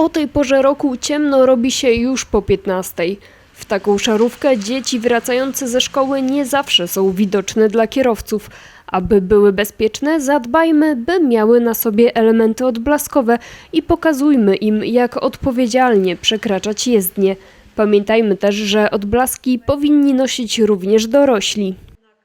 O tej porze roku ciemno robi się już po 15. W taką szarówkę dzieci wracające ze szkoły nie zawsze są widoczne dla kierowców. Aby były bezpieczne, zadbajmy, by miały na sobie elementy odblaskowe i pokazujmy im, jak odpowiedzialnie przekraczać jezdnię. Pamiętajmy też, że odblaski powinni nosić również dorośli.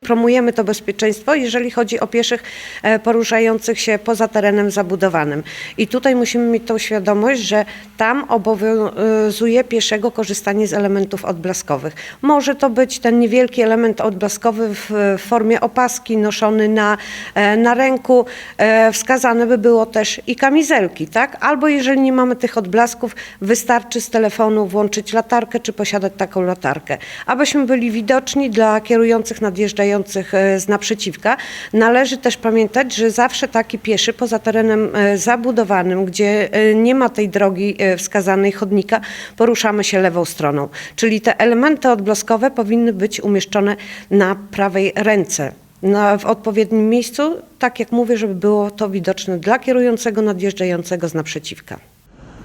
Promujemy to bezpieczeństwo, jeżeli chodzi o pieszych e, poruszających się poza terenem zabudowanym. I tutaj musimy mieć tą świadomość, że tam obowiązuje pieszego korzystanie z elementów odblaskowych. Może to być ten niewielki element odblaskowy w formie opaski noszony na, e, na ręku. E, Wskazane by było też i kamizelki, tak? Albo jeżeli nie mamy tych odblasków, wystarczy z telefonu włączyć latarkę czy posiadać taką latarkę. Abyśmy byli widoczni dla kierujących, nadjeżdżających e, z naprzeciwka, należy też pamiętać, że zawsze taki pieszy poza terenem e, zabudowanym, gdzie e, nie ma tej drogi wskazanej chodnika, poruszamy się lewą stroną. Czyli te elementy odblaskowe powinny być umieszczone na prawej ręce. Na, w odpowiednim miejscu, tak jak mówię, żeby było to widoczne dla kierującego, nadjeżdżającego z naprzeciwka.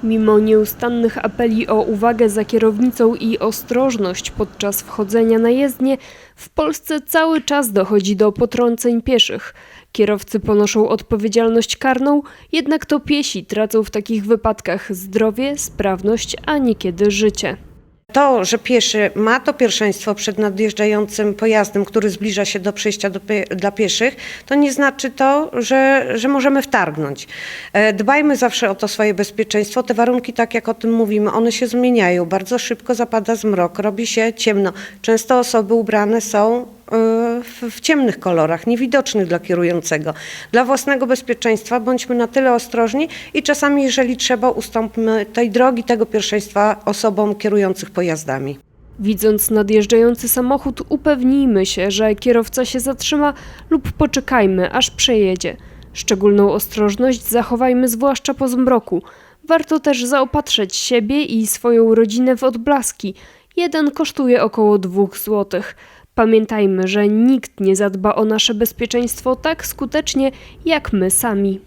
Mimo nieustannych apeli o uwagę za kierownicą i ostrożność podczas wchodzenia na jezdnię, w Polsce cały czas dochodzi do potrąceń pieszych. Kierowcy ponoszą odpowiedzialność karną, jednak to piesi tracą w takich wypadkach zdrowie, sprawność, a niekiedy życie. To, że pieszy ma to pierwszeństwo przed nadjeżdżającym pojazdem, który zbliża się do przejścia do dla pieszych, to nie znaczy to, że, że możemy wtargnąć. E, Dbajmy zawsze o to swoje bezpieczeństwo. Te warunki, tak jak o tym mówimy, one się zmieniają. Bardzo szybko zapada zmrok, robi się ciemno. Często osoby ubrane są w, ciemnych kolorach, niewidocznych dla kierującego. Dla własnego bezpieczeństwa bądźmy na tyle ostrożni i czasami, jeżeli trzeba, ustąpmy tej drogi, tego pierwszeństwa osobom kierujących pojazdami. Widząc nadjeżdżający samochód, upewnijmy się, że kierowca się zatrzyma lub poczekajmy, aż przejedzie. Szczególną ostrożność zachowajmy zwłaszcza po zmroku. Warto też zaopatrzeć siebie i swoją rodzinę w odblaski. Jeden kosztuje około 2 zł. Pamiętajmy, że nikt nie zadba o nasze bezpieczeństwo tak skutecznie jak my sami.